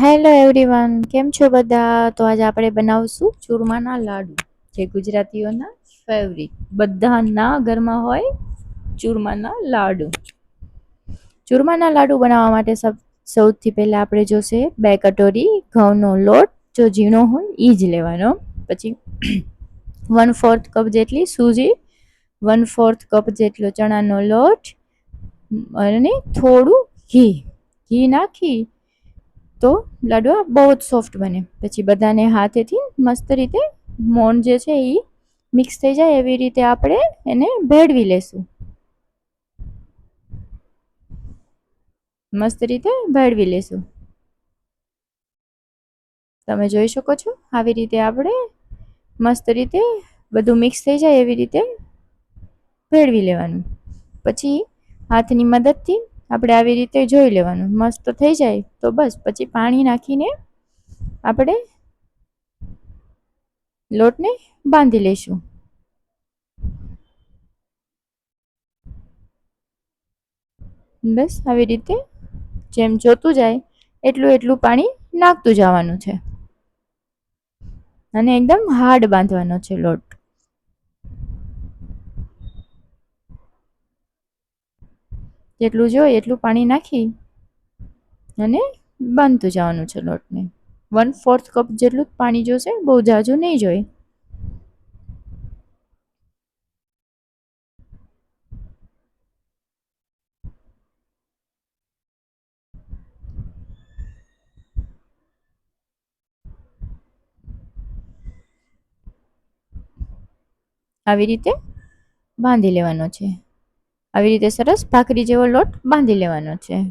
Hello everyone, કેમ છો બધા? તો આજે આપણે બનાવશું ચૂરમાના લાડુ, જે ગુજરાતીઓના ફેવરિટ બધાના ઘરમાં હોય ચૂરમાના લાડુ. ચૂરમાના લાડુ બનાવવા માટે સૌથી પહેલાં આપણે જોશે બે કટોરી ઘઉંનો લોટ, જો ઝીણો હોય એ જ લેવાનો. પછી વન ફોર્થ કપ જેટલી સૂજી વન ફોર્થ કપ જેટલો ચણાનો લોટ, અને થોડું ઘી. ઘી નાખી તો લાડવા બહુ જ સોફ્ટ બને. પછી બધાને હાથેથી મસ્ત રીતે મોણ જે છે એ મિક્સ થઈ જાય, એવી રીતે આપણે એને ભેળવી લેશું. મસ્ત રીતે ભેળવી લેશું. તમે જોઈ શકો છો, આવી રીતે આપણે મસ્ત રીતે બધું મિક્સ થઈ જાય, એવી રીતે ભેળવી લેવાનું. પછી હાથની મદદથી આપણે આવી રીતે જોઈ લેવાનું. મસ્ત થઈ જાય તો બસ. પછી પાણી નાખીને આપણે લોટને બાંધી લઈશું. બસ આવી રીતે જેમ જોતું જાય એટલું એટલું પાણી નાખતું જવાનું છે. અને એકદમ હાર્ડ બાંધવાનો છે લોટ. જેટલું જોઈએ એટલું પાણી નાખી અને બાંધતું જવાનું છે લોટને. વન ફોર્થ કપ જેટલું પાણી જોશે, બહુ ઝાઝું નહીં જોઈએ આવી રીતે બાંધી લેવાનો છે. આવી રીતે સરસ ભાખરી જેવો લોટ બાંધી લેવાનો છે.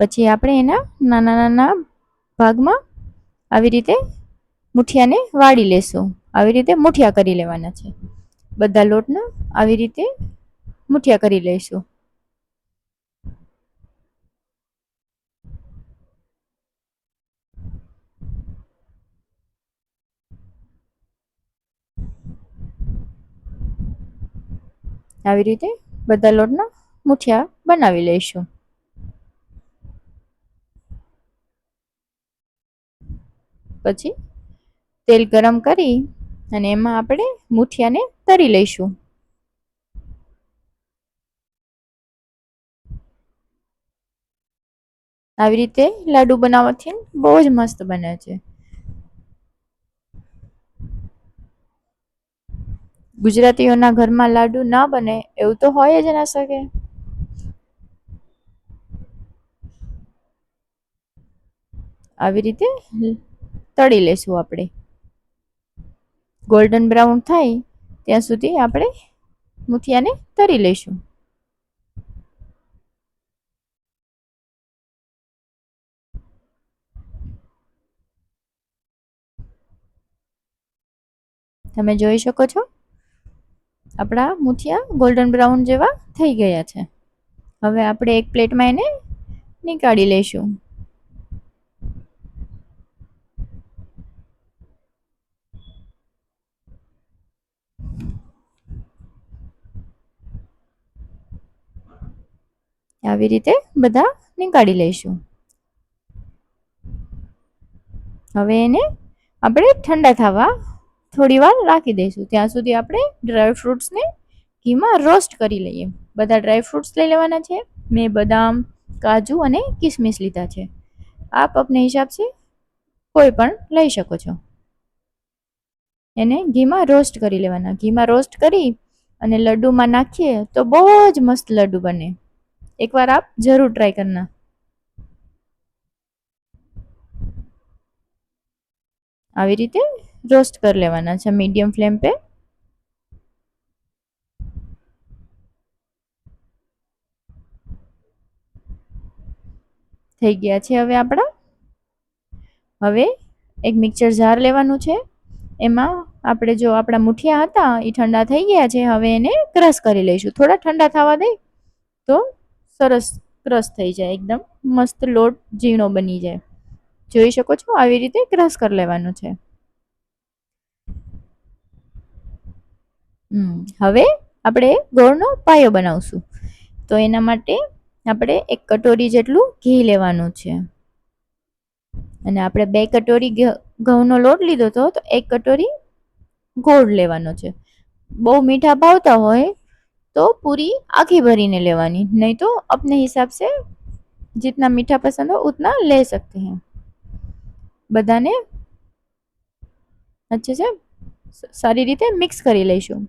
પછી આપણે એના નાના નાના ભાગમાં આવી રીતે મુઠિયાને વાળી લેશું. આવી રીતે મુઠિયા કરી લેવાના છે. બધા લોટના આવી રીતે મુઠિયા કરી લઈશું. આવી રીતે બધા લોટના મુઠિયા બનાવી લઈશું. પછી તેલ ગરમ કરી અને એમાં આપણે મુઠિયાને તરી લઈશું. આવી રીતે લાડુ બનાવવાથી બહુ જ મસ્ત બને છે. ગુજરાતીઓના ઘરમાં લાડુ ના બને, એવું તો હોય જ ના શકે. આવી રીતે તળી લેશું આપણે. ગોલ્ડન બ્રાઉન થાય, ત્યાં સુધી આપણે મુઠિયાને તરી લઈશું. તમે જોઈ શકો છો? આપણા મુઠિયા ગોલ્ડન બ્રાઉન જેવા થઈ ગયા છે. હવે આપણે એક પ્લેટમાં એને નીકાળી લઈશું. આવી રીતે બધા નીકાળી લઈશું. હવે એને આપણે ઠંડા થવા થોડી વાર રાખી દઈશું. ત્યાં સુધી આપણે ડ્રાય ફ્રૂટ્સને ઘીમાં રોસ્ટ કરી લઈએ. બધા ડ્રાય ફ્રૂટ્સ લઈ લેવાના છે. મેં બદામ, કાજુ અને કિસમિસ લીધા છે. આપ આપને હિસાબ છે, કોઈ પણ લઈ શકો છો. એને ઘીમાં રોસ્ટ કરી લેવાના. ઘીમાં રોસ્ટ કરી અને લડ્ડુમાં નાખીએ તો બહુ જ મસ્ત લડ્ડુ બને. એકવાર આપ જરૂર ટ્રાય કરના. આવી રીતે રોસ્ટ કરી લેવાના છે મીડિયમ ફ્લેમ પે. થઈ ગયા છે હવે આપણા. હવે એક મિક્સર જાર લેવાનું છે. એમાં આપણે જો આપણા મુઠિયા હતા એ ઠંડા થઈ ગયા છે, હવે એને ક્રશ કરી લઈશું. થોડા ઠંડા થવા દે તો સરસ ક્રશ થઈ જાય, એકદમ મસ્ત લોટ ઝીણો બની જાય. જોઈ શકો છો, આવી રીતે ક્રશ કરી લેવાનું છે. હવે આપણે ગોળનો પાયો બનાવશું. તો એના માટે આપણે એક કટોરી જેટલું ઘી લેવાનું છે. અને આપણે બે કટોરી ઘઉંનો લોટ લીધો હતો, તો એક કટોરી ગોળ લેવાનો છે. બહુ મીઠા ભાવતા હોય તો પૂરી આખી ભરીને લેવાની. નહીં તો આપને હિસાબ સે જીતના મીઠા પસંદ હોય ઉતના લે શકતે હૈ. બધાને અચ્છા છે, સારી રીતે મિક્સ કરી લઈશું.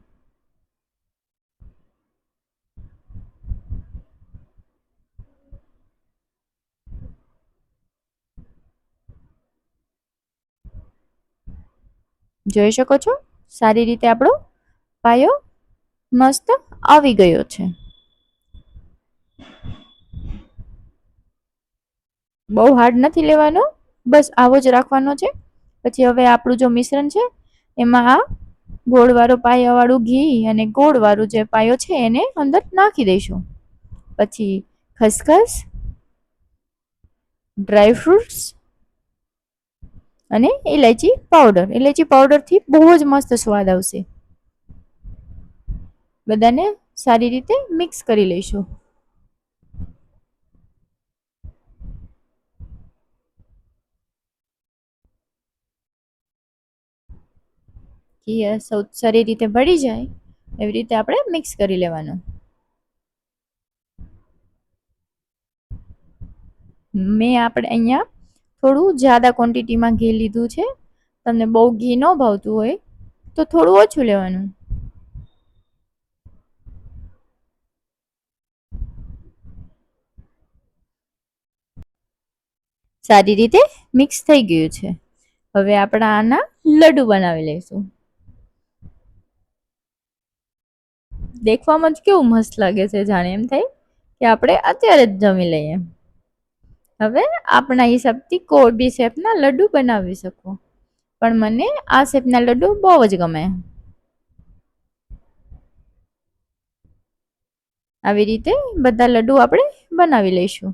જોઈ શકો છો? સારી રીતે આપણો પાયો મસ્ત આવી ગયો છે. બહુ હાર્ડ નથી લેવાનો, બસ આવો જ રાખવાનો છે. પછી હવે આપણું જો મિશ્રણ છે, એમાં આ ગોળવાળો પાયાવાળું ઘી અને ગોળવાળું જે પાયો છે એને અંદર નાખી દઈશું. પછી ખસખસ ડ્રાય ફ્રૂટ્સ અને ઇલાયચી પાવડર ઇલાયચી પાવડરથી બહુ જ મસ્ત સ્વાદ આવશે. બધાને સારી રીતે મિક્સ કરી લઈશું. ઘી સૌ, સારી રીતે ભળી જાય, એવી રીતે આપણે મિક્સ કરી લેવાનું. મેં આપણે અહીંયા થોડું જ્યાદા ક્વોન્ટિટીમાં ઘી લીધું છે. તમને બહુ ઘી ન ભાવતું હોય, તો થોડું ઓછું લેવાનું. સારી રીતે મિક્સ થઈ ગયું છે. હવે આપણે આના લડ્ડુ બનાવી લઈશું. દેખવામાં જ કેવું મસ્ત લાગે છે, જાણે એમ થાય કે આપણે અત્યારે જ જમી લઈએ. હવે આપણા હિસાબથી કોઈ બી શેપના લડ્ડુ બનાવી શકો. પણ મને આ શેપના લડ્ડુ બહુ જ ગમે. આવી રીતે બધા લડ્ડુ આપણે બનાવી લઈશું.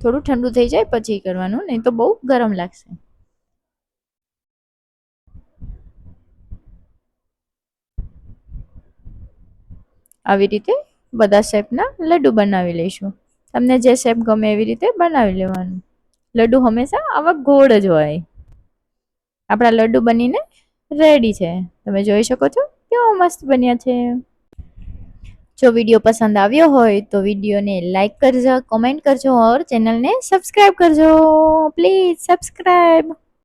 થોડું ઠંડુ થઈ જાય પછી કરવાનું, નહીં તો બહુ ગરમ લાગશે. આવી રીતે બધા શેપના લડ્ડુ બનાવી લઈશું. તમને જે શેપ ગમે એવી રીતે બનાવી લેવાનું. લડ્ડુ હંમેશા આવા ગોળ જ હોય. આપણા લડ્ડુ બનીને રેડી છે. તમે જોઈ શકો છો કેવો મસ્ત બન્યા છે. જો વીડિયો પસંદ આવ્યો હોય તો વિડીયોને લાઈક કરજો કોમેન્ટ કરજો, ઓર ચેનલને સબસ્ક્રાઈબ કરજો. Please subscribe